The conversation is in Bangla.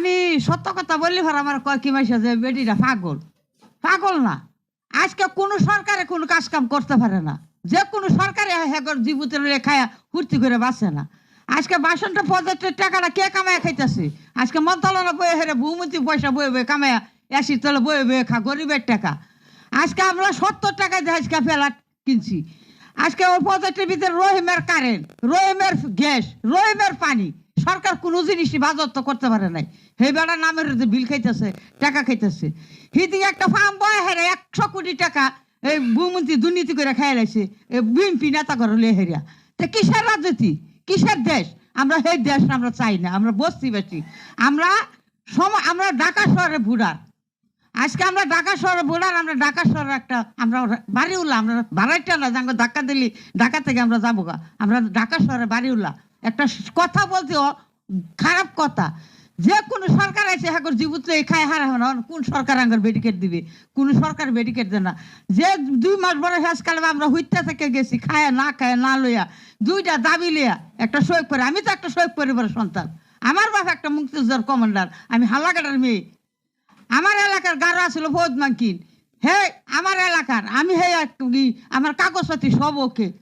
আমি সত্য কথা বললি ভার, আমার কয় কি মাসে যে বেটিটা পাগল। পাগল না। আজকে কোনো সরকারে কোনো কাজ কাম করতে পারে না। যে কোনো সরকারে হেগর জীবতের রেখায় ফুর্তি করে বাঁচে না। আজকে বাসনটা পঁচাত্তর টাকাটা কে কামায় খাইতেছে? আজকে মন্ত্রণালয় বয়ে হেরে বহুমতি পয়সা বয়ে বয়ে কামায় এসি তলে বয়ে বয়ে খা, গরিবের টাকা। আজকে আমরা সত্তর টাকায় দিয়ে আজকে ফেলাট কিনছি। আজকে ওই পঁচাত্তর ভিতরে রহিমের কারেন্ট রহিমের গ্যাস, রহিমের পানি। সরকার কোনো জিনিসই বাজত্ব করতে পারে নাই। হে বেড়া নামের বিল খাইতেছে, টাকা খাইতেছে। হিদিকে একটা ফার্ম বয় হেরে একশো কোটি টাকা এই ভূমন্ত্রী দুর্নীতি করে খাই লাইছে বিএনপি নেতা করে লে হেরিয়া। তা কিসের রাজনীতি? কিসের দেশ? আমরা সেই দেশ, আমরা চাই না, আমরা বস্তি বেশি। আমরা সময় আমরা ঢাকা শহরে ভুড়ার। আজকে আমরা ঢাকা শহরে বোলার আমরা ঢাকা শহরে একটা, আমরা বাড়ি উল্লাহ আমরা বাড়াইটা না ধাক্কা দিলি, ঢাকা থেকে আমরা যাব আমরা ঢাকা শহরে বাড়ি উল্লাহ একটা কথা বলতে খারাপ কথা। যে কোনো সরকার আছে হ্যাঁ জীবুত খায় হারা না। কোন সরকার আঙ্গর বেডিকেট দিবে? কোন সরকার বেডিকেট দেয় না। যে দুই মাস বড় শেষকালে আমরা হইতে থেকে গেছি, খায় না খায় না লইয়া, দুইটা দাবি লইয়া, একটা শোক করে আমি তো একটা শোক পরিবারের সন্তান। আমার বাপ একটা মুক্তিযোদ্ধার কমান্ডার আমি হালাকাটার মেয়ে। আমার এলাকার গাড়া ছিল বহুত মাঙ্কিন হে, আমার এলাকার, আমি হে আমার কাগজপাতি সব ওকে।